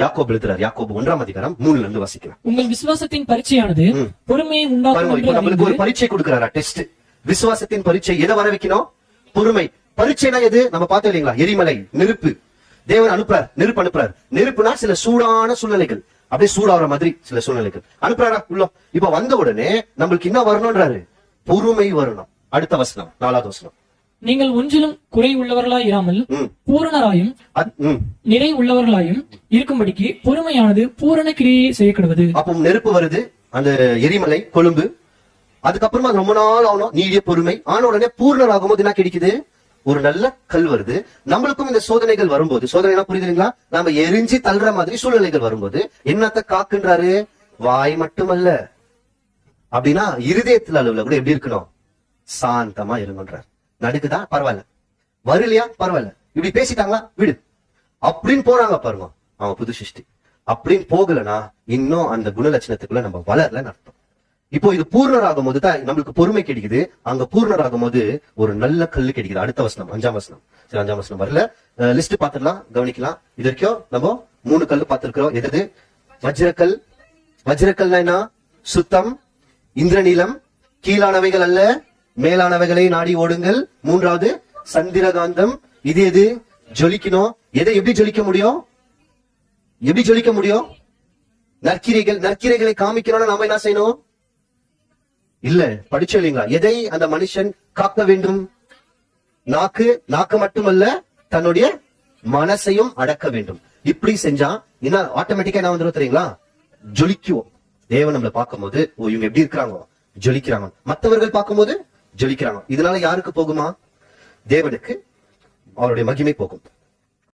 யாக்கோப் எழுதுறார். யாக்கோப் ஒன்றாம் அதிகாரம் மூணுல இருந்து வாசிக்கலாம். உங்கள் விசுவாசத்தின் பரீட்சையானது பொறுமையை உண்டாக்கும் நம்மளுக்கு ஒரு பரீட்சை கொடுக்கறாரா? டெஸ்ட். விசுவாசத்தின் பரீட்சை எதை வர வைக்கணும் பொறுமை. பரீட்சைனா எது? நம்ம பார்த்தோம் இல்லைங்களா? எரிமலை நெருப்பு. தேவன் அனுப்புறார். நெருப்பு அனுப்புறார். நெருப்புனா சில சூடான சூழ்நிலைகள். அப்படியே சூடாகிற மாதிரி சில சூழ்நிலைகள். அனுப்புறாரா? உள்ள. இப்ப வந்த உடனே நம்மளுக்கு என்ன வரணும்ன்றாரு. பொறுமை வரணும். அடுத்த வசனம் நாலாவது வசனம். நீங்கள் ஒன்றிலும் குறை உள்ளவர்களாய் இராமல். பூரணராயும். நிறை உள்ளவர்களாயும் இருக்கும்படிக்கு பொறுமையானது பூரண கிரியை செய்யப்படுவது அப்போ நெருப்பு வருது அந்த எரிமலை கொழும்பு. அதுக்கப்புறமா அது ரொம்ப நாள் ஆகணும். நீடிய பொறுமை. ஆன உடனே பூர்ணர் ஆகும்போது என்ன கிடைக்குது? ஒரு நல்ல கல் வருது. நம்மளுக்கும் இந்த சோதனைகள் வரும்போது சோதனை புரியுதுங்களா? நம்ம எரிஞ்சு தள்ளுற மாதிரி சூழ்நிலைகள் வரும்போது என்னத்த காக்குன்றாரு? வாய் மட்டுமல்ல. அப்படின்னா இருதயத்துல அளவுல கூட எப்படி இருக்கணும்? சாந்தமா இருங்கன்றார். நடுக்குதா? பரவாயில்ல. வரலையா? பரவாயில்ல. இப்படி பேசிட்டாங்களா? விடு. அப்படின்னு போறாங்க பாருங்க. அவன் புது சிருஷ்டி. அப்படின்னு போகலனா இன்னும் அந்த குணலட்சணத்துக்குள்ள நம்ம வளரலன்னு அர்த்தம். இப்போ இது பூர்ணராகும் போது தான் நம்மளுக்கு பொறுமை கிடைக்குது. அங்க பூர்ணராகும் போது ஒரு நல்ல கல்லு கிடைக்குது. அடுத்த வசனம் அஞ்சாம் வசனம். சரி அஞ்சாம் வசனம் வரல. லிஸ்ட் பாத்துடலாம் கவனிக்கலாம். இது வரைக்கும் நம்ம மூணு கல்லு பார்த்திருக்கிறோம். எது வஜ்ரக்கல். வஜ்ரக்கல்னா என்ன? சுத்தம். இந்திரநீலம். கீழானவைகள் அல்ல. மேலானவைகளை நாடி ஓடுங்கள். மூன்றாவது சந்திரகாந்தம். இது எது? ஜொலிக்கணும். எதை எப்படி ஜொலிக்க முடியும்? எப்படி ஜொலிக்க முடியும்? நற்கிரைகள் நற்கிரைகளை காமிக்கணும்னா நாம என்ன செய்யணும்? இல்ல படிச்சோம் இல்லைங்களா? எதை அந்த மனுஷன் காக்க வேண்டும்? நாக்கு நாக்கு மட்டுமல்ல தன்னுடைய மனசையும் அடக்க வேண்டும். இப்படி செஞ்சா என்ன ஆட்டோமேட்டிக்கா என்ன வந்துடும் தெரியுங்களா? ஜொலிக்குவோம். தேவன் நம்மளை பார்க்கும்போது ஓ இவங்க எப்படி இருக்கிறாங்க ஜொலிக்கிறாங்க. மத்தவர்கள் பார்க்கும்போது ஜொலிக்கிறாங்க இதனால யாருக்கு போகுமா? தேவனுக்கு அவருடைய மகிமை போகும்.